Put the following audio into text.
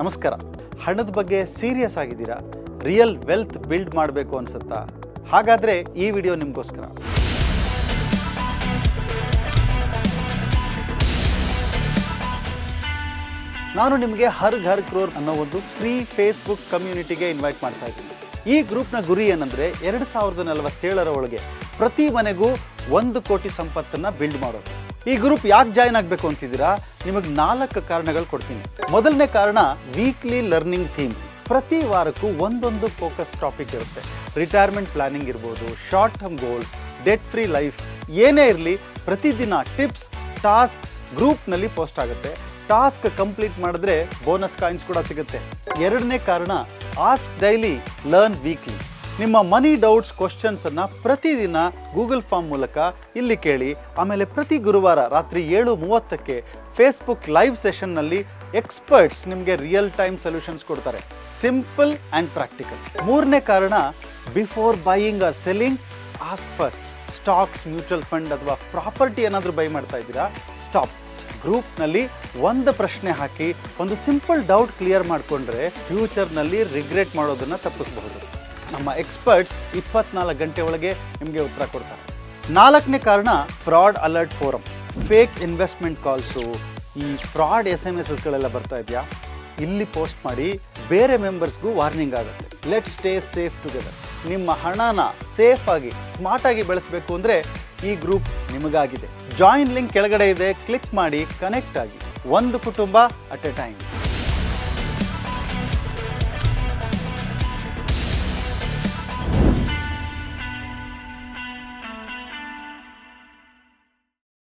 ನಮಸ್ಕಾರ. ಹಣದ ಬಗ್ಗೆ ಸೀರಿಯಸ್ ಆಗಿದ್ದೀರಾ? ರಿಯಲ್ ವೆಲ್ತ್ ಬಿಲ್ಡ್ ಮಾಡಬೇಕು ಅನ್ಸುತ್ತಾ? ಹಾಗಾದರೆ ಈ ವಿಡಿಯೋ ನಿಮಗೋಸ್ಕರ. ನಾನು ನಿಮಗೆ ಹರ್ ಘರ್ ಕ್ರೋರ್ ಅನ್ನೋ ಒಂದು ಫ್ರೀ ಫೇಸ್ಬುಕ್ ಕಮ್ಯುನಿಟಿಗೆ ಇನ್ವೈಟ್ ಮಾಡ್ತಾ ಇದ್ದೀನಿ. ಈ ಗ್ರೂಪ್ನ ಗುರಿ ಏನಂದ್ರೆ ಎರಡು ಸಾವಿರದ ನಲವತ್ತೇಳರ ಒಳಗೆ ಪ್ರತಿ ಮನೆಗೂ ಒಂದು ಕೋಟಿ ಸಂಪತ್ತನ್ನ ಬಿಲ್ಡ್ ಮಾಡೋದು. ಈ ಗ್ರೂಪ್ ಯಾಕೆ ಜಾಯ್ನ್ ಆಗಬೇಕು ಅಂತಿದ್ದೀರಾ? ನಿಮಗೆ ನಾಲ್ಕು ಕಾರಣಗಳು ಕೊಡ್ತೀನಿ. ಮೊದಲನೇ ಕಾರಣ ವೀಕ್ಲಿ ಲರ್ನಿಂಗ್ ಥೀಮ್ಸ್ ಪ್ರತಿ ವಾರಕ್ಕೂ ಒಂದೊಂದು ಫೋಕಸ್ ಟಾಪಿಕ್ ಇರುತ್ತೆ. ರಿಟೈರ್ಮೆಂಟ್ ಪ್ಲಾನಿಂಗ್ ಇರ್ಬೋದು short term goals debt free life ಏನೇ ಇರಲಿ, ಪ್ರತಿದಿನ ಟಿಪ್ಸ್ ಟಾಸ್ಕ್ಸ್ ಗ್ರೂಪ್ನಲ್ಲಿ ಪೋಸ್ಟ್ ಆಗುತ್ತೆ. ಟಾಸ್ಕ್ ಕಂಪ್ಲೀಟ್ ಮಾಡಿದ್ರೆ ಬೋನಸ್ ಕಾಯಿನ್ಸ್ ಕೂಡ ಸಿಗುತ್ತೆ. ಎರಡನೇ ಕಾರಣ ಆಸ್ಕ್ ಡೈಲಿ ಲರ್ನ್ ವೀಕ್ಲಿ ನಿಮ್ಮ ಮನಿ ಡೌಟ್ಸ್ ಕ್ವಶನ್ಸ್ ಅನ್ನ ಪ್ರತಿದಿನ ಗೂಗಲ್ ಫಾರ್ಮ್ ಮೂಲಕ ಇಲ್ಲಿ ಕೇಳಿ, ಆಮೇಲೆ ಪ್ರತಿ ಗುರುವಾರ ರಾತ್ರಿ ಏಳು ಮೂವತ್ತಕ್ಕೆ ಫೇಸ್ಬುಕ್ ಲೈವ್ ಸೆಷನ್ನಲ್ಲಿ ಎಕ್ಸ್ಪರ್ಟ್ಸ್ ನಿಮಗೆ ರಿಯಲ್ ಟೈಮ್ ಸೊಲ್ಯೂಷನ್ಸ್ ಕೊಡ್ತಾರೆ. ಸಿಂಪಲ್ ಆ್ಯಂಡ್ ಪ್ರಾಕ್ಟಿಕಲ್ ಮೂರನೇ ಕಾರಣ before buying or selling ask first stocks mutual fund ಅಥವಾ ಪ್ರಾಪರ್ಟಿ ಏನಾದರೂ ಬೈ ಮಾಡ್ತಾ ಇದ್ದೀರಾ ಸ್ಟಾಪ್ ಗ್ರೂಪ್ನಲ್ಲಿ ಒಂದು ಪ್ರಶ್ನೆ ಹಾಕಿ, ಒಂದು ಸಿಂಪಲ್ ಡೌಟ್ ಕ್ಲಿಯರ್ ಮಾಡಿಕೊಂಡ್ರೆ ಫ್ಯೂಚರ್ನಲ್ಲಿ ರಿಗ್ರೆಟ್ ಮಾಡೋದನ್ನು ತಪ್ಪಿಸಬಹುದು. ನಮ್ಮ ಎಕ್ಸ್ಪರ್ಟ್ಸ್ ಇಪ್ಪತ್ನಾಲ್ಕು ಗಂಟೆ ಒಳಗೆ ನಿಮಗೆ ಉತ್ತರ ಕೊಡ್ತಾರೆ. ನಾಲ್ಕನೇ ಕಾರಣ fraud alert forum fake investment calls ಈ ಫ್ರಾಡ್ ಎಸ್ ಎಂ ಎಸ್ ಎಸ್ಗಳೆಲ್ಲ ಬರ್ತಾ ಇದೆಯಾ? ಇಲ್ಲಿ ಪೋಸ್ಟ್ ಮಾಡಿ ಬೇರೆ ಮೆಂಬರ್ಸ್ಗೂ ವಾರ್ನಿಂಗ್ ಆಗುತ್ತೆ. ಲೆಟ್ ಸ್ಟೇ ಸೇಫ್ ಟುಗೆದರ್ ನಿಮ್ಮ ಹಣನ ಸೇಫ್ ಆಗಿ ಸ್ಮಾರ್ಟ್ ಆಗಿ ಬೆಳೆಸಬೇಕು ಅಂದರೆ ಈ ಗ್ರೂಪ್ ನಿಮಗಾಗಿದೆ. ಜಾಯಿನ್ ಲಿಂಕ್ ಕೆಳಗಡೆ ಇದೆ. ಕ್ಲಿಕ್ ಮಾಡಿ ಕನೆಕ್ಟ್ ಆಗಿ. ಒಂದು ಕುಟುಂಬ ಅಟ್ ಎ ಟೈಮ್